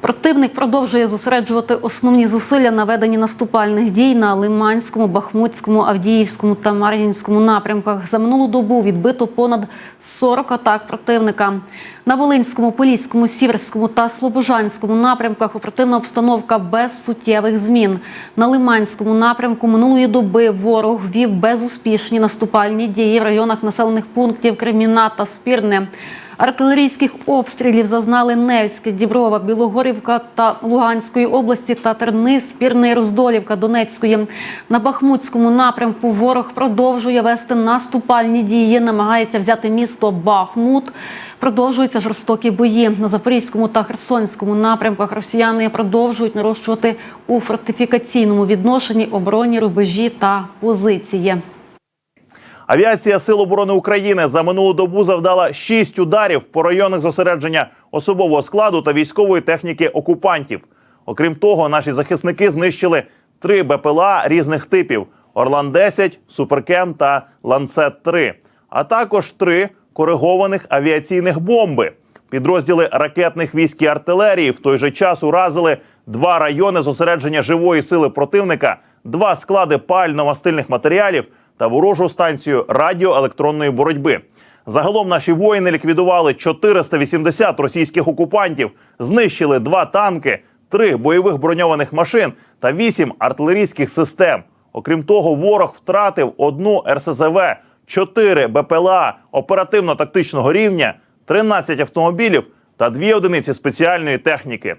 Противник продовжує зосереджувати основні зусилля на веденні наступальних дій на Лиманському, Бахмутському, Авдіївському та Мар'їнському напрямках. За минулу добу відбито понад 40 атак противника. На Волинському, Поліському, Сіверському та Слобожанському напрямках оперативна обстановка без суттєвих змін. На Лиманському напрямку минулої доби ворог вів безуспішні наступальні дії в районах населених пунктів Креміна та Спірне. Артилерійських обстрілів зазнали Невське, Діброва, Білогорівка та Луганської області та Терни, Спірне і Роздолівка Донецької. На Бахмутському напрямку ворог продовжує вести наступальні дії, намагається взяти місто Бахмут. Продовжуються жорстокі бої на Запорізькому та Херсонському напрямках. Росіяни продовжують нарощувати у фортифікаційному відношенні оборонні рубежі та позиції. Авіація Сил оборони України за минулу добу завдала шість ударів по районах зосередження особового складу та військової техніки окупантів. Окрім того, наші захисники знищили три БПЛА різних типів: Орлан 10 Суперкем та Ланцет 3 а також три коригованих авіаційних бомби. Підрозділи ракетних військ і артилерії в той же час уразили два райони зосередження живої сили противника, два склади пально-мастильних матеріалів та ворожу станцію радіоелектронної боротьби. Загалом наші воїни ліквідували 480 російських окупантів, знищили два танки, три бойових броньованих машин та вісім артилерійських систем. Окрім того, ворог втратив одну РСЗВ, чотири БПЛА оперативно-тактичного рівня, 13 автомобілів та дві одиниці спеціальної техніки.